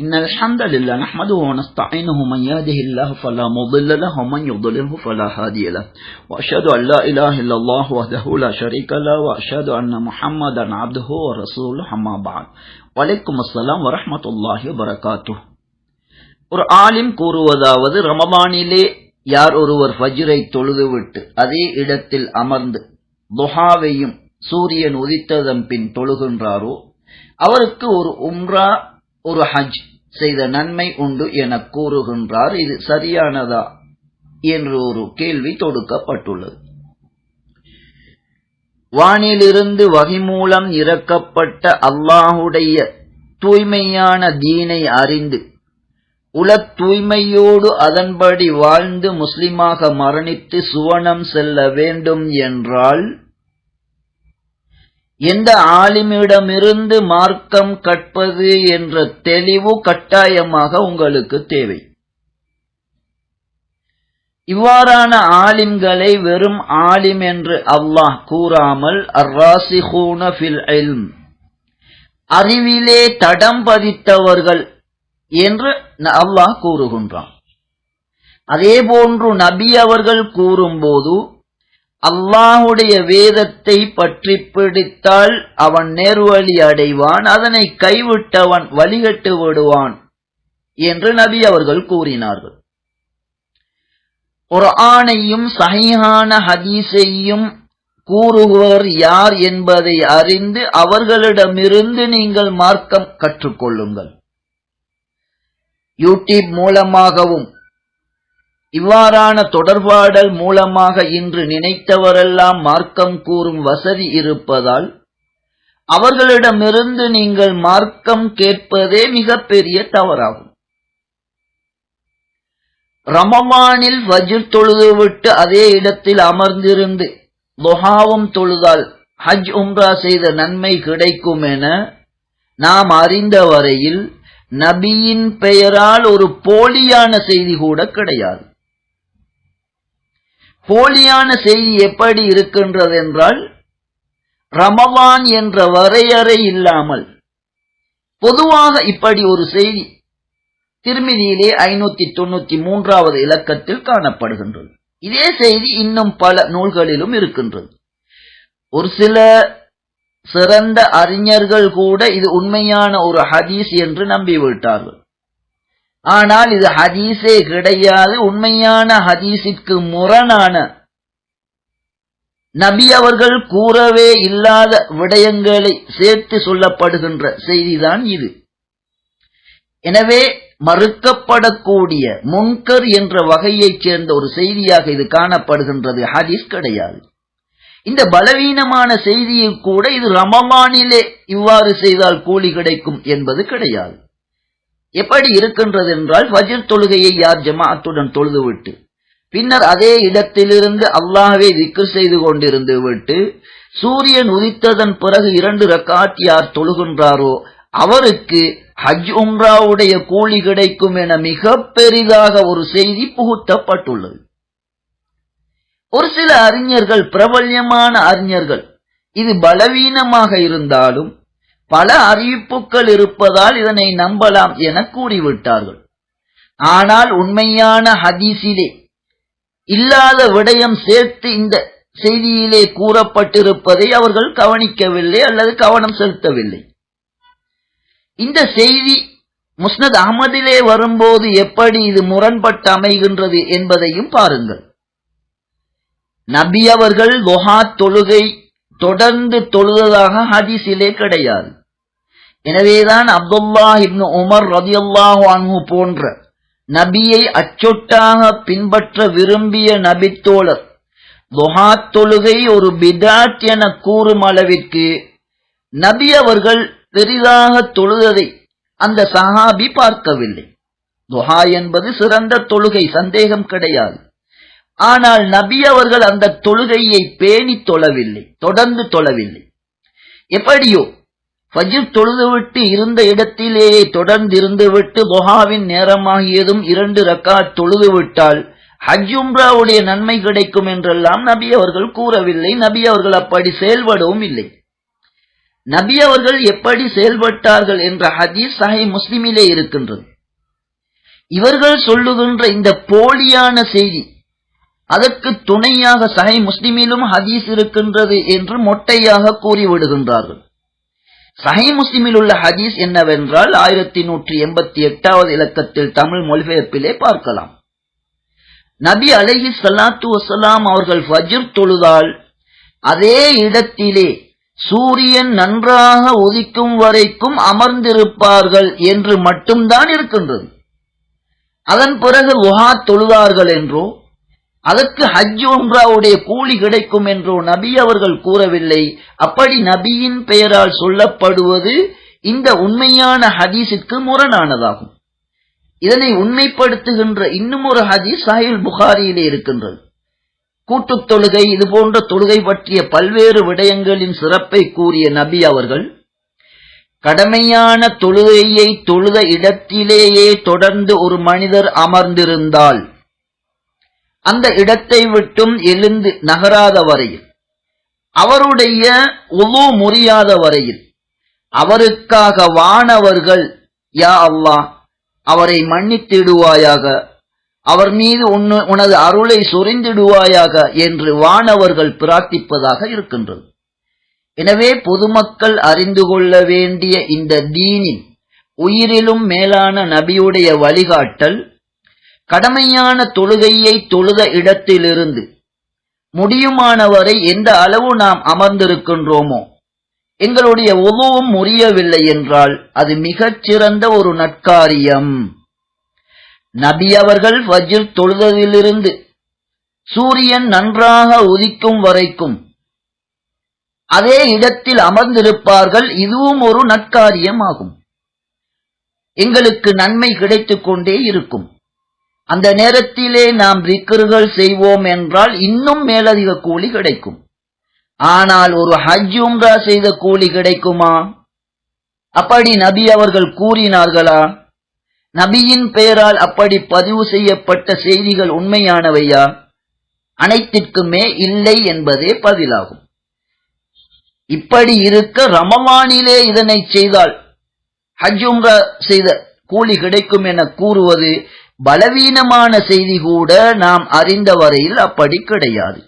إن الحمد لله نحمده ونستعينه من يهده الله فلا مضل له ومن يضلله فلا هادي له وأشهد أن لا إله إلا الله وحده لا شريك له وأشهد أن محمدا عبده ورسوله أما بعد وعليكم السلام ورحمة الله وبركاته ஒரு ஆலிம் கூறுவதாவது ரமபானிலே யார் ஒருவர் ஃபஜ்ரை தொழுதுவிட்டு அதே இடத்தில் அமர்ந்து துஹாவையும் சூரியன் உதித்ததன் பின் தொழுகின்றாரோ அவருக்கு ஒரு உம்ரா ஒரு ஹஜ் செய்த நன்மை உண்டு என கூறுகின்றார். இது சரியானதா என்று ஒரு கேள்வி தொடுக்கப்பட்டுள்ளது. வானிலிருந்து வகி மூலம் இறக்கப்பட்ட அல்லாஹுடைய தூய்மையான தீனை அறிந்து உல தூய்மையோடு அதன்படி வாழ்ந்து முஸ்லிமாக மரணித்து சுவனம் செல்ல வேண்டும் என்றால் எந்த ஆலிமிடமிருந்து மார்க்கம் கற்பது என்ற தெளிவு கட்டாயமாக உங்களுக்கு தேவை. இவ்வாறான ஆலிம்களை வெறும் ஆலிம் என்று அல்லாஹ் கூறாமல் அர்ராசிஹூன ஃபில் இல்ம் அறிவிலே தடம் பதித்தவர்கள் என்று அல்லாஹ் கூறுகின்றான். அதே போன்று நபி அவர்கள் கூறும்போது அல்லாஹுடைய வேதத்தை பற்றி பிடித்தால் அவன் நேர்வழி அடைவான் அதனை கைவிட்டவன் வழிகட்டு விடுவான் என்று நபி அவர்கள் கூறினார்கள். ஒரு ஆணையும் சகையான ஹதீஸையும் கூறுவர் யார் என்பதை அறிந்து அவர்களிடமிருந்து நீங்கள் மார்க்கம் கற்றுக்கொள்ளுங்கள். யூடியூப் மூலமாகவும் இவ்வாறான தொடர்பாடல் மூலமாக இன்று நினைத்தவரெல்லாம் மார்க்கம் கூறும் வசதி இருப்பதால் அவர்களிடமிருந்து நீங்கள் மார்க்கம் கேட்பதே மிகப்பெரிய தவறாகும். ரமவானில் வஜிர் தொழுதுவிட்டு அதே இடத்தில் அமர்ந்திருந்து லொஹாவும் தொழுதால் ஹஜ் உம்ரா செய்த நன்மை கிடைக்கும் என நாம் அறிந்த வரையில் நபியின் பெயரால் ஒரு போலியான செய்தி கூட கிடையாது. போலியான செய்தி எப்படி இருக்கின்றது என்றால் ரமவான் என்ற வரையறை இல்லாமல் பொதுவாக இப்படி ஒரு செய்தி திருமதியிலே ஐநூத்தி தொண்ணூத்தி மூன்றாவது இலக்கத்தில் காணப்படுகின்றது. இதே செய்தி இன்னும் பல நூல்களிலும் இருக்கின்றது. ஒரு சில சிறந்த அறிஞர்கள் கூட இது உண்மையான ஒரு ஹதீஸ் என்று நம்பிவிட்டார்கள். ஆனால் இது ஹதீஸே கிடையாது. உண்மையான ஹதீஸிற்கு முரணான நபி அவர்கள் கூறவே இல்லாத விடயங்களை சேர்த்து சொல்லப்படுகின்ற செய்திதான் இது. எனவே மறுக்கப்படக்கூடிய முன்கர் என்ற வகையைச் சேர்ந்த ஒரு செய்தியாக இது காணப்படுகின்றது. ஹதீஸ் கிடையாது. இந்த பலவீனமான செய்தியை கூட இது ரமமானிலே இவ்வாறு செய்தால் கூலி கிடைக்கும் என்பது கிடையாது. எப்படி இருக்கின்றது என்றால் வஜிர் தொழுகையை யார் ஜமாத்துடன் தொழுதுவிட்டு பின்னர் அதே இடத்திலிருந்து அல்லாஹவே திக்கு செய்து கொண்டிருந்து விட்டு சூரியன் உதித்ததன் பிறகு இரண்டு ரக்காத் யார் தொழுகின்றாரோ அவருக்கு ஹஜ் உம்ராவுடைய கூலி கிடைக்கும் என மிக பெரிதாக ஒரு செய்தி புகுத்தப்பட்டுள்ளது. ஒரு சில அறிஞர்கள் பிரபல்யமான அறிஞர்கள் இது பலவீனமாக இருந்தாலும் பல அறிவிப்புகள் இருப்பதால் இதனை நம்பலாம் என கூறிவிட்டார்கள். ஆனால் உண்மையான ஹதீஸிலே இல்லாத விடயம் சேர்த்து இந்த செய்தியிலே கூறப்பட்டிருப்பதை அவர்கள் கவனிக்கவில்லை அல்லது கவனம் செலுத்தவில்லை. இந்த செய்தி முஸ்னத் அகமதிலே வரும்போது எப்படி இது முரண்பட்டு அமைகின்றது என்பதையும் பாருங்கள். நபி அவர்கள் தொழுகை தொடர்ந்து தொழுததாக ஹதீஸிலே கிடையாது. எனவேதான் அப்துல்லா இப்னு உமர் ரதியல்லாஹு அன்ஹு போன்ற நபியை அச்சொட்டாக பின்பற்ற விரும்பிய நபித்தோழர் லொஹா தொழுகை ஒரு பிதாட் என கூறும் அளவிற்கு நபி அவர்கள் பெரிதாக தொழுததை அந்த சஹாபி பார்க்கவில்லை. துஹா என்பது சிறந்த தொழுகை சந்தேகம் கிடையாது. ஆனால் நபி அவர்கள் அந்த தொழுகையை பேணி தொழவில்லை தொடர்ந்து தொழவில்லை. எப்படியோ ஃபஜிர் தொழுதுவிட்டு இருந்த இடத்திலேயே தொடர்ந்து இருந்துவிட்டு பொஹாவின் நேரமாகியதும் இரண்டு ரக்கா தொழுதுவிட்டால் ஹஜ் உம்ராவுடைய நன்மை கிடைக்கும் என்றெல்லாம் நபி அவர்கள் கூறவில்லை. நபி அவர்கள் அப்படி செயல்படவும் இல்லை. நபி அவர்கள் எப்படி செயல்பட்டார்கள் என்ற ஹதீஸ் சஹை முஸ்லிமிலே இருக்கின்றது. இவர்கள் சொல்லுகின்ற இந்த போலியான செய்தி அதற்கு துணையாக சஹை முஸ்லிமிலும் ஹதீஸ் இருக்கின்றது என்று மொட்டையாக கூறிவிடுகின்றார்கள். சஹை முஸ்லிமில் உள்ள ஹதீஸ் என்னவென்றால் ஆயிரத்தி நூற்றி எண்பத்தி எட்டாவது இலக்கத்தில் தமிழ் மொழிபெயர்ப்பிலே பார்க்கலாம். நபி அலஹி சலாத்து வசலாம் அவர்கள் ஃபஜிர் தொழுதால் அதே இடத்திலே சூரியன் நன்றாக உதிக்கும் வரைக்கும் அமர்ந்திருப்பார்கள் என்று மட்டும்தான் இருக்கின்றது. அதன் பிறகு உஹா தொழுதார்கள் என்றோ அதற்கு ஹஜ் உம்ராவுடைய கூலி கிடைக்கும் என்றோ நபி அவர்கள் கூறவில்லை. அப்படி நபியின் பெயரால் சொல்லப்படுவது இந்த உண்மையான ஹதீஸுக்கு முரணானதாகும். இதனை உண்மைப்படுத்துகின்ற இன்னும் ஒரு ஹதீஸ் சாஹில் புகாரியிலே இருக்கின்றது. கூட்டுத் தொழுகை இது போன்ற தொழுகை பற்றிய பல்வேறு விடயங்களின் சிறப்பை கூறிய நபி அவர்கள் கடமையான தொழுகையை தொழுத இடத்திலேயே தொடர்ந்து ஒரு மனிதர் அமர்ந்திருந்தால் அந்த இடத்தை விட்டும் எழுந்து நகராத வரையில் அவருடைய உழு முறியாத வரையில் அவருக்காக வானவர்கள் யா அல்லாஹ் அவரை மன்னித்திடுவாயாக அவர் மீது உனது அருளை சொரிந்திடுவாயாக என்று வானவர்கள் பிரார்த்திப்பதாக இருக்கின்றது. எனவே பொதுமக்கள் அறிந்து கொள்ள வேண்டிய இந்த தீனின் உயிரிலும் மேலான நபியுடைய வழிகாட்டல் கடமையான தொழுகையை தொழுத இடத்திலிருந்து முடியுமானவரை எந்த அளவு நாம் அமர்ந்திருக்கின்றோமோ எங்களுடைய உதவும் முறியவில்லை என்றால் அது மிகச் சிறந்த ஒரு நட்காரியம் நபி அவர்கள் வஜ்ர் தொழுதலிலிருந்து சூரியன் நன்றாக உதிக்கும் வரைக்கும் அதே இடத்தில் அமர்ந்திருப்பார்கள் இதுவும் ஒரு நட்காரியம் ஆகும். எங்களுக்கு நன்மை கிடைத்துக் கொண்டே இருக்கும். அந்த நேரத்திலே நாம் ரிக்கர்கள் செய்வோம் என்றால் இன்னும் மேலதிக கூலி கிடைக்கும். ஆனால் ஒரு ஹஜ் உம்ரா செய்த கூலி கிடைக்குமா? அப்படி நபி அவர்கள் கூறினார்களா? நபியின் பெயரால் அப்படி பதிவு செய்யப்பட்ட செய்திகள் உண்மையானவையா? அனைத்திற்குமே இல்லை என்பதே பதிலாகும். இப்படி இருக்க ரமவானிலே இதனை செய்தால் ஹஜ் உம்ரா செய்த கூலி கிடைக்கும் என கூறுவது பலவீனமான செய்தி கூட நாம் அறிந்த வரையில் அப்படி கிடையாது.